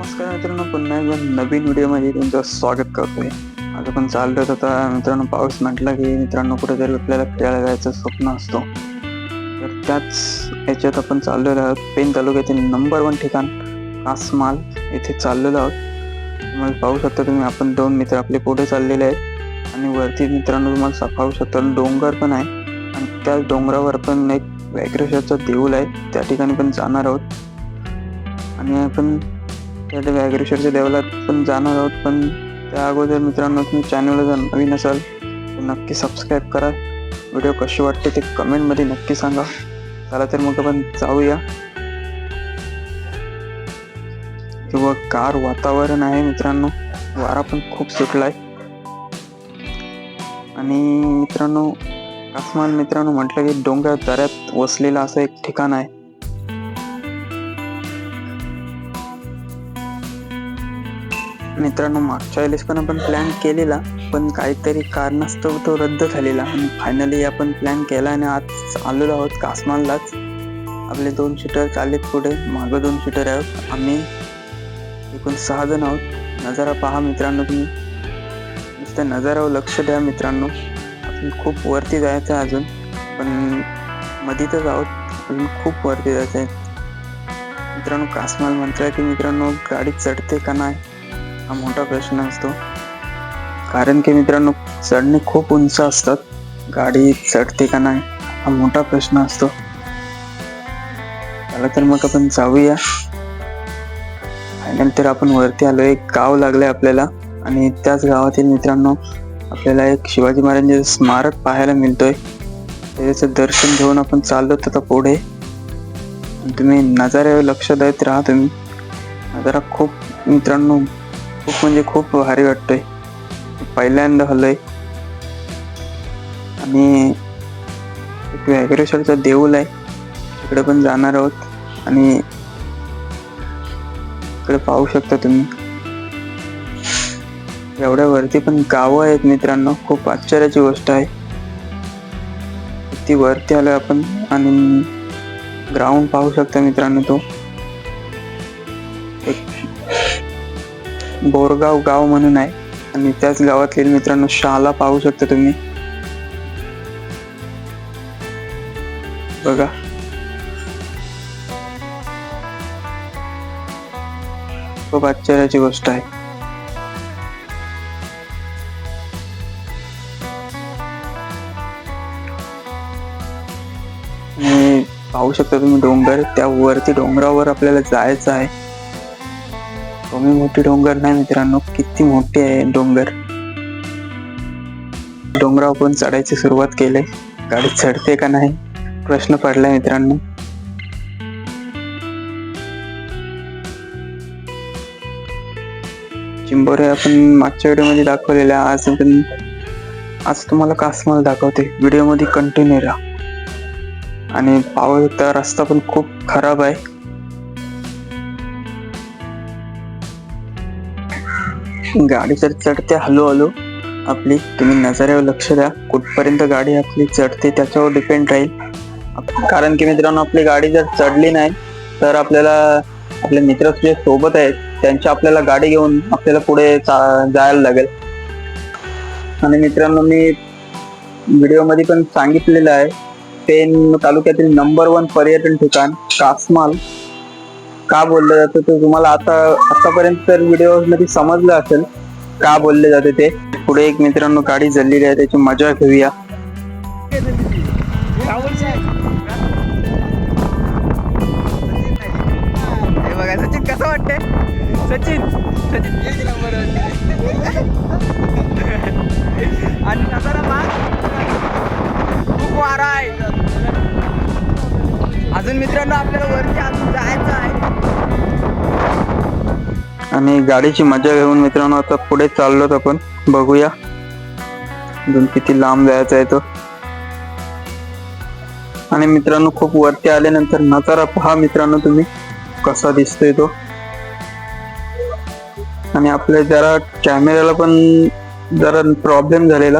नमस्कार मित्रांनो पुन्हा एकदा नवीन व्हिडिओमध्ये तुमचं स्वागत करतोय. आज आपण चाललो होतो आता मित्रांनो पाऊस म्हटलं की मित्रांनो कुठेतरी आपल्याला फिरायला जायचं स्वप्न असतो. तर त्याच याच्यात आपण चाललेलो आहोत. पेन तालुक्यातील नंबर वन ठिकाण आसमाल येथे चाललेलो आहोत. तुम्हाला पाहू शकता तुम्ही आपण दोन मित्र आपले पुढे चाललेले आहेत. आणि वरती मित्रांनो तुम्हाला पाहू शकता डोंगर पण आहे. आणि त्या डोंगरावर पण एक व्याघ्रेश्वरचं देऊळ आहे. त्या ठिकाणी पण जाणार आहोत. आणि आपण त्या व्याघ्रेश्वरच्या देवाला पण जाणार आहोत. पण त्या अगोदर मित्रांनो तुम्ही चॅनलला जर नवीन असाल तर नक्की सबस्क्राईब करा. व्हिडिओ कशी वाटते ते कमेंटमध्ये नक्की सांगा. चला तर मग आपण जाऊया. किंवा कार वातावरण आहे मित्रांनो. वारा पण खूप सुटलाय. आणि मित्रांनो कासमान मित्रांनो म्हटलं की डोंगर दऱ्यात वसलेलं असं एक ठिकाण आहे. मित्रांनो मागच्या वेळेस पण आपण प्लॅन केलेला पण काहीतरी कारणास्तव तो रद्द झालेला. आणि फायनली आपण प्लॅन केला आणि आज आलेलो आहोत कासमानलाच आपले दोन शूटर चाललेत पुढे मागं दोन सीटर आहोत. आम्ही एकूण सहा जण आहोत. नजारा पहा मित्रांनो तुम्ही. नुसत्या नजारावर लक्ष द्या मित्रांनो. आपण खूप वरती जायचं आहे अजून पण मधीतच आहोत. अजून खूप वरती जायचं आहे. मित्रांनो कासमाल म्हटलं की मित्रांनो गाडी चढते का नाही? हा मोठा प्रश्न असतो. कारण की मित्रांनो चढणे खूप उंच असतात. गाडी चढते का नाही हा मोठा प्रश्न असतो. चला तर मग आपण जाऊया. फायनल तर आपण वरती आलो एक गाव लागलंय आपल्याला. आणि त्याच गावातील मित्रांनो आपल्याला एक शिवाजी महाराजांचे स्मारक पाहायला मिळतोय. त्याचं दर्शन घेऊन आपण चाललो आता पुढे. तुम्ही नजाऱ्यावर लक्ष देत राहा तुम्ही. नजारा खूप मित्रांनो खूप म्हणजे खूप भारी वाटतोय. पहिल्यांदा हल्लय आणि एक व्याघ्रेश्वरचं देऊळ आहे. तिकडे पण जाणार आहोत. आणि इकडे पाहू शकता तुम्ही. एवढ्या वरती पण गावं आहेत मित्रांनो. खूप आश्चर्याची गोष्ट आहे. ती वरती आलोय आपण आणि ग्राउंड पाहू शकता मित्रांनो तो. बोरगाव गाव म्हणून आहे. आणि त्याच गावातील मित्रांनो शाला पाहू शकता तुम्ही. बघा. खूप आश्चर्याची गोष्ट आहे. पाहू शकता तुम्ही डोंगर त्या वरती डोंगरावर आपल्याला जायचं आहे. कमी मोठी डोंगर नाही मित्रांनो किती मोठी आहे डोंगर. डोंगरावर पण चढायची सुरुवात केली. गाडी चढते का नाही? प्रश्न पडलाय मित्रांनो. चिंबोरे आपण मागच्या व्हिडिओमध्ये दाखवलेले आज पण आज तुम्हाला कासमाल दाखवते. व्हिडिओमध्ये कंटिन्यू राहा. आणि पावता रस्ता पण खूप खराब आहे. गाडी तर चढते हळू हळू आपली तुम्ही नजरेवर लक्ष द्या. कुठपर्यंत गाडी आपली चढते त्याच्यावर डिपेंड राहील. कारण की मित्रांनो आपली गाडी जर चढली नाही तर आपल्याला आपले मित्र जे सोबत आहेत त्यांची आपल्याला गाडी घेऊन आपल्याला पुढे चा- जायला लागेल. आणि मित्रांनो मी व्हिडिओमध्ये पण सांगितलेलं आहे पेन तालुक्यातील नंबर वन पर्यटन ठिकाण कासमाल. का बोललं जातं ते तुम्हाला आता आतापर्यंत तर व्हिडिओमध्ये समजलं असेल का बोलले जाते ते. पुढे एक मित्रांनो गाडी जल्लेली आहे त्याची मजा घेऊया. बघा सचिन कसं वाटतंय? सचिन सचिन. एक नंबर आणि नजारा खूप वारा आहे. अजून मित्रांनो आपल्याला वरती अजून जायचं आहे. आणि गाडीची मजा घेऊन मित्रांनो आता पुढे चाललोत आपण. बघूया. अजून किती लांब जायचा आहे तो. आणि मित्रांनो खूप वरती आल्यानंतर नजारा पहा मित्रांनो तुम्ही. कसा दिसतोय तो. आणि आपल्या जरा कॅमेऱ्याला पण जरा प्रॉब्लेम झालेला.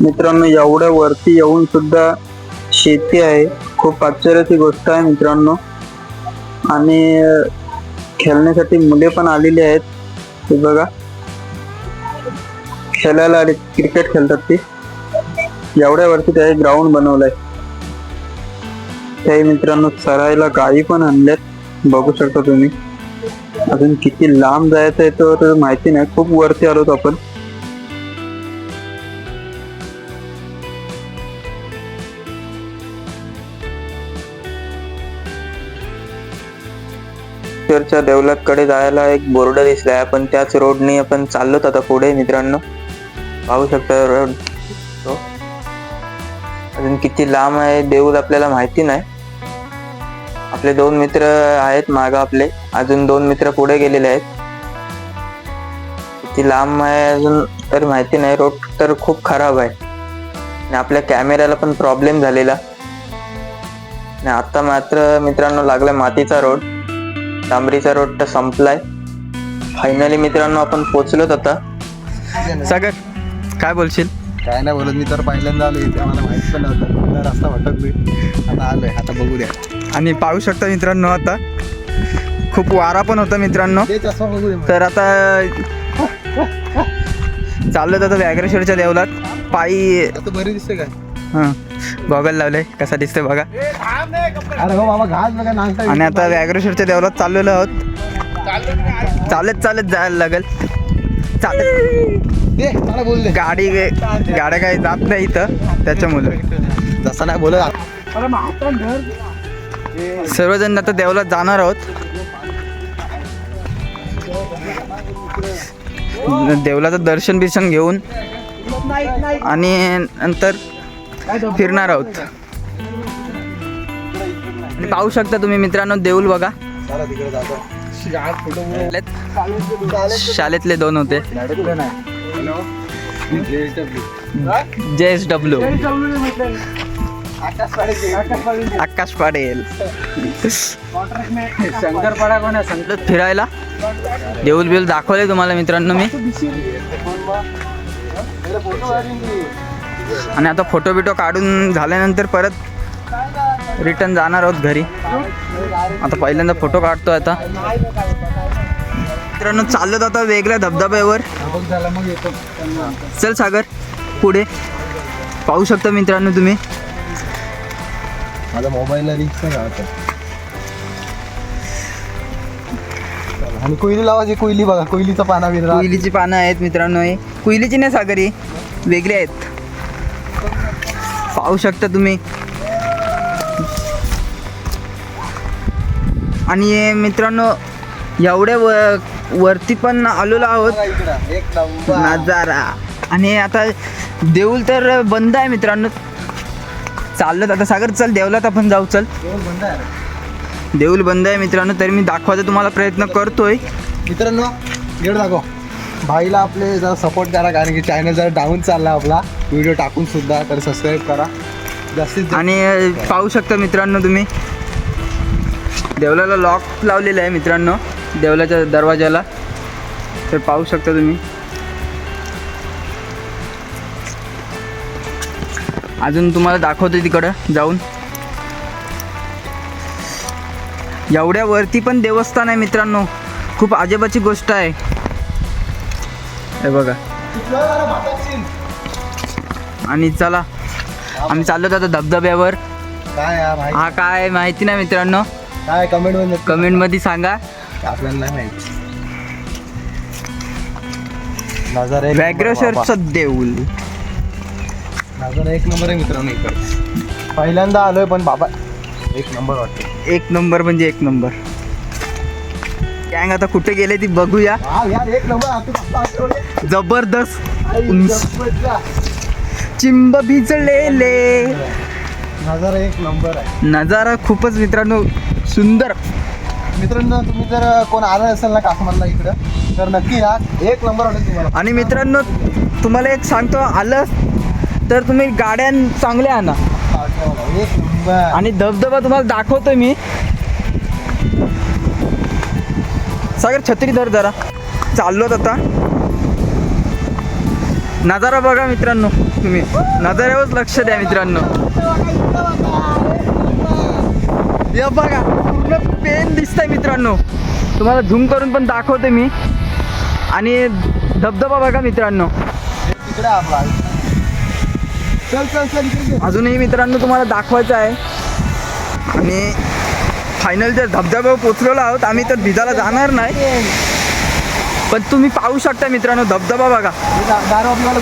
मित्रांनो एवढ्या वरती येऊन सुद्धा शेती आहे. खूप आश्चर्याची गोष्ट आहे मित्रांनो. आणि खेळण्यासाठी मुले पण आलेली आहेत. ते बघा. खेळायला आले क्रिकेट खेळतात ते. एवढ्या वरती त्या ग्राउंड बनवलंय. त्याही मित्रांनो चरायला गायी पण आणल्यात. बघू शकता तुम्ही. अजून किती लांब जायचं आहे तर माहिती नाही. खूप वरती आलोत आपण. चर्चच्या डेव्हलपकडे जायला एक बोर्ड दिसलाय. आपण त्याच रोडने आपण चाललोत आता पुढे मित्रांनो. पाहू शकता रोड तो. अजून किती लांब आहे देऊळ आपल्याला माहिती नाही. आपले दोन मित्र आहेत माग आपले. अजून दोन मित्र पुढे गेलेले आहेत. किती लांब आहे अजून तर माहिती नाही. रोड तर खूप खराब आहे. आणि आपल्या कॅमेऱ्याला पण प्रॉब्लेम झालेला. आणि आता मात्र मित्रांनो लागलाय मातीचा रोड डांबरीचा रोड तर संपलाय. फायनली मित्रांनो आपण पोचलोत आता. सागर काय बोलशील? काय नाही बोलत मी तर पहिल्यांदा आलो इथे. मला माहीत पण नव्हतं. मला रस्ता भटकलोय आता आलोय. आता बघू द्या आणि पाहू शकता मित्रांनो आता. खूप वारा पण होता मित्रांनो. बघू दे तर आता चाललो आता व्याघ्रेश्वरच्या देवलात पायी आता बरी दिसते काय? हां. गॉगल लावले. कसा दिसतोय बघा. अरे हो मामा घास बघा नांगता आणि आता व्याघ्रेश्वरच्या देवलात चाललेलो आहोत. चालत चालत जायला लागेल. चालत. दे मला बोल दे. गाडी गाड्या काही जात नाही इथं. त्याच्यामुळे. जसं नाही बोलत सर्वजण आता देवलात जाणार आहोत. देवलाचं दर्शन बिर्शन घेऊन आणि नंतर फिरणार आहोत. आणि पाहू शकता तुम्ही मित्रांनो देऊल बघा. शाळेतले दोन होते. जे एस डब्ल्यू. आकाश पाडेल शंकरपाडा कोण आहे फिरायला. देऊल बिऊल दाखवले तुम्हाला मित्रांनो मी. आणि आता फोटो बिटो काढून झाल्यानंतर परत रिटर्न जाणार आहोत घरी. आता पहिल्यांदा फोटो काढतो आता. मित्रांनो चाललो आता वेगळ्या धबधब्यावर. चल सागर पुढे. पाहू शकता मित्रांनो तुम्ही. माझा मोबाईलला गावात आणि कोयली लावायची कोयली बघा कोयलीचा पाना बिना कुईलीची पानं आहेत मित्रांनो हे. कुईलीची नाही सागर ही. वेगळी आहेत. पाहू शकता तुम्ही. आणि मित्रांनो एवढ्या व वरती पण आलेलो आहोत. नजारा. आणि आता देऊळ तर बंद आहे मित्रांनो. चाललं आता सागर चल देवलात आपण जाऊ चल. देऊळ बंद आहे. देऊळ बंद आहे मित्रांनो तरी मी दाखवायचा तुम्हाला प्रयत्न करतोय. मित्रांनो दाखव. भाईला आपले जरा सपोर्ट करा कारण की चॅनल जरा डाऊन चालला आपला. व्हिडिओ टाकून सुद्धा तर सबस्क्राईब करा. जास्तीत आणि पाहू शकता मित्रांनो तुम्ही. देवलाला लॉक लावलेलं आहे मित्रांनो देवलाच्या दरवाजाला तर पाहू शकता तुम्ही. अजून तुम्हाला दाखवतो तिकडं जाऊन. एवढ्या वरती पण देवस्थान आहे मित्रांनो. खूप आजोबाची गोष्ट आहे. हे बघा. आणि चला आम्ही चाललो आता धबधब्यावर. काय या भाई हा काय माहिती नाही मित्रांनो. काय कमेंटमध्ये कमेंटमध्ये सांगा आपल्याला नाही माहिती व्याघ्रेश्वरचं. नजारा एक नंबर आहे मित्रांनो इकडे. पहिल्यांदा आलोय पण बाबा एक नंबर वाटते एक नंबर म्हणजे एक नंबर. गँग आता कुठे गेले ती बघूया? जबरदस्त. चिंब भिजलेले. नजारा एक नंबर आहे. नजारा खूपच मित्रांनो सुंदर. मित्रांनो तुम्ही जर कोण आलं असेल ना काश्मीरला इकडं तर नक्की या. एक नंबर वाटेल तुम्हाला. आणि मित्रांनो तुम्हाला एक सांगतो आलं तर तुम्ही गाड्या चांगल्या आणा. एक नंबर. आणि धबधबा तुम्हाला दाखवतोय मी. सागर छत्री धर जरा. चाललोत आता. नजारा बघा मित्रांनो तुम्ही. नजाऱ्यावर लक्ष द्या मित्रांनो. बघा पूर्ण पेन दिसतंय मित्रांनो. तुम्हाला झूम करून पण दाखवते मी. आणि धबधबा बघा मित्रांनो. अजूनही मित्रांनो तुम्हाला दाखवायचं आहे. आणि फायनल जर धबधब्यावर पोचलेलो आहोत आम्ही तर भिजायला जाणार नाही. पण तुम्ही पाहू शकता मित्रांनो धबधबा बघा. दारू आपल्याला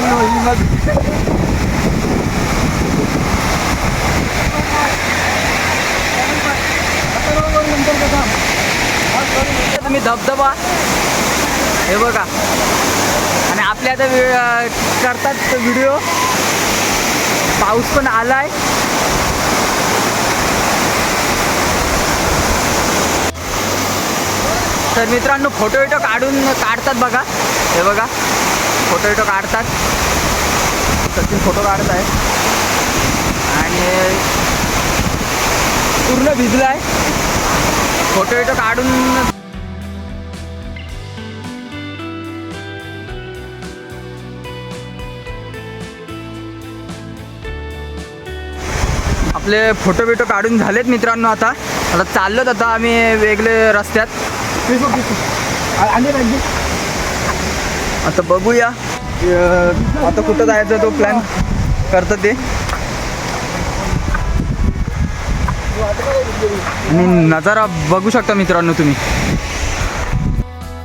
तुम्ही धबधबा हे बघा. आणि आपल्या आता करतात व्हिडिओ. पाऊस पण आलाय. तर मित्रांनो फोटो विटो काढून काढतात बघा. हे बघा फोटो विटो काढतात. सचिन फोटो काढत आहे. आणि पूर्ण भिजलं आहे फोटो विटो काढून आपले फोटो बिटो काढून झालेत मित्रांनो आता. आता चाललोत आता आम्ही वेगळे रस्त्यात. आता बघूया. आता कुठं जायचं तो प्लॅन करतं ते. आणि नजारा बघू शकता मित्रांनो तुम्ही.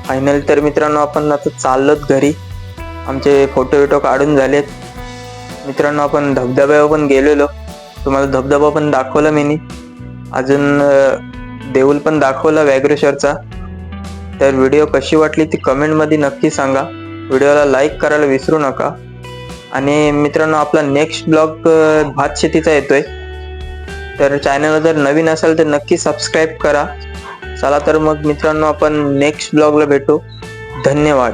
फायनल तर मित्रांनो आपण आता चाललोत घरी. आमचे फोटो बिटो काढून झालेत. मित्रांनो आपण धबधब्यावर पण गेलेलो. तुम्हाला धबधबा पण दाखवला मी अजून अं, देऊळ पण दाखवला व्याघ्रेश्वरचा तर व्हिडिओ कशी वाटली ती कमेंटमध्ये नक्की सांगा. व्हिडिओला लाईक करायला विसरू नका. आणि मित्रांनो आपला नेक्स्ट ब्लॉग भात शेतीचा येतोय. तर चॅनलला जर नवीन असाल तर नक्की सबस्क्राईब करा. चला तर मग मित्रांनो आपण नेक्स्ट ब्लॉगला भेटू. धन्यवाद.